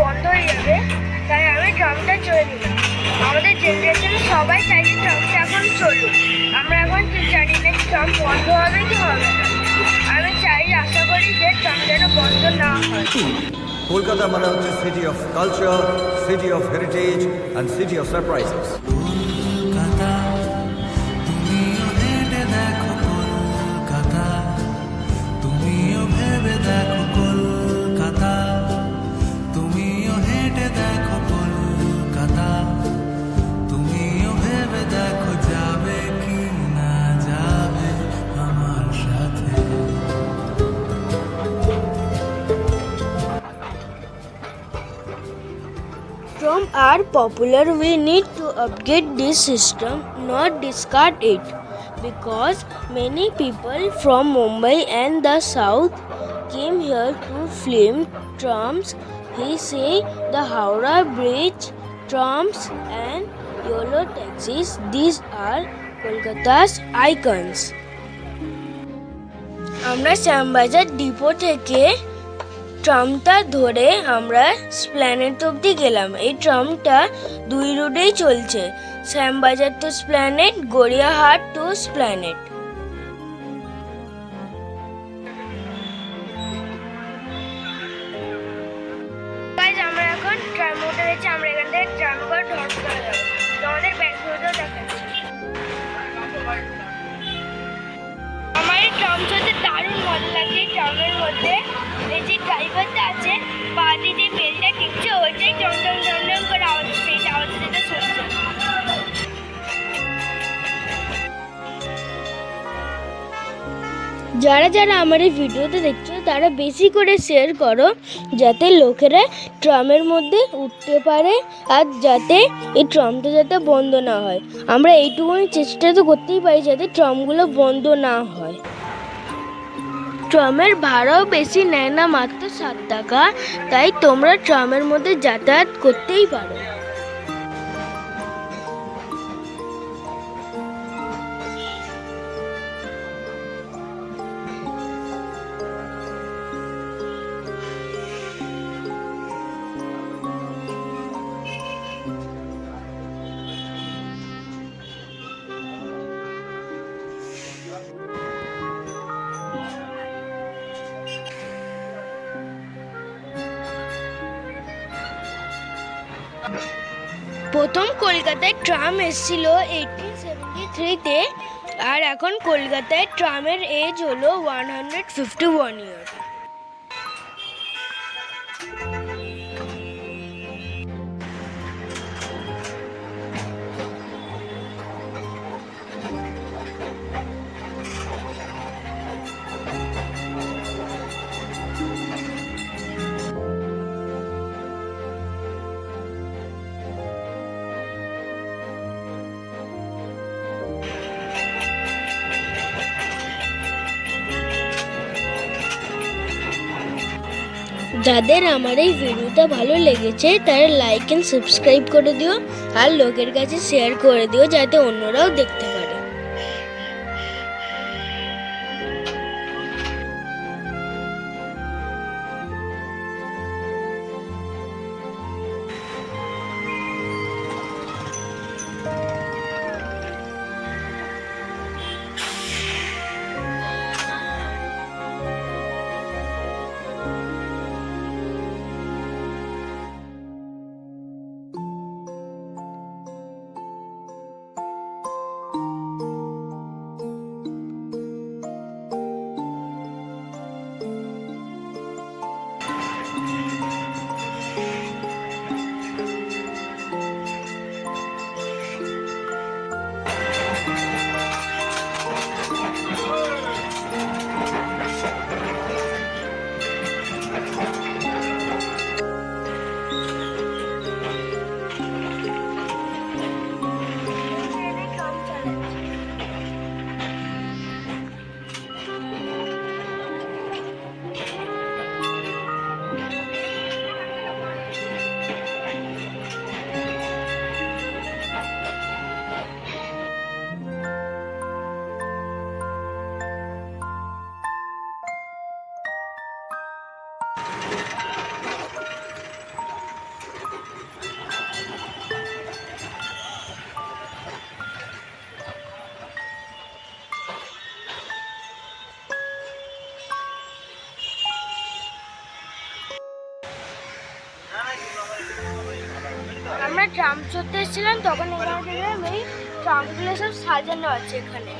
বন্ধ হয়ে যাবে, তাই আমি ট্রামটা চলে দিলাম আমাদের জেনারেশনে সবাই চাই যে ট্রামটা এখন চলুক। আমরা এখন জানি না ট্রাম বন্ধ হবে কি হবে না। আমি চাই, আশা করি যে ট্রাম যেন বন্ধ না হয়। কলকাতা মানে হচ্ছে city of culture city of heritage and city of surprises From are popular, we need to upgrade this system, not discard it. Because many people from Mumbai and the south came here to film trams. He say the Howrah Bridge, trams and YOLO taxis. These are Kolkata's icons. আমরা Shyambazar depot থেকে ট্রামটা ধরে আমরা স্প্ল্যানেট অবধি গেলাম। এই ট্রামটা দুই রুটেই চলছে। Shyambazar to Esplanade, Gariahat to Esplanade. আমরা এই ট্রাম চলতে দারুণ মজা লাগে এই ট্রামের মধ্যে আছে যে বেলটা ওইটাই করে আওয়াজ যেটা শুনছে। যারা যারা আমার এই ভিডিওতে দেখছ, তারা বেশি করে শেয়ার করো, যাতে লোকেরা ট্রামের মধ্যে উঠতে পারে আর যাতে এই ট্রামটা যাতে বন্ধ না হয়। আমরা এইটুকুনি চেষ্টা তো করতেই পারি যাতে ট্রামগুলো বন্ধ না হয়। ট্রামের ভাড়াও বেশি নেয় না মাত্র সাত টাকা। তাই তোমরা ট্রামের মধ্যে যাতায়াত করতেই পারো। প্রথম কলকাতায় ট্রাম এসেছিল এইটিন সেভেন্টি থ্রিতে আর এখন কলকাতায় ট্রামের এজ হলো one hundred fifty one year যাদের আমার এই ভিডিওটা ভালো লেগেছে, তারা লাইক অ্যান্ড সাবস্ক্রাইব করে দিও আর লোকের কাছে শেয়ার করে দিও, যাতে অন্যরাও দেখতে পারে ট্রাম চড়তে এসেছিলাম তখন এখানে দেখলাম এই ট্রামগুলো সব সাজানো আছে এখানে।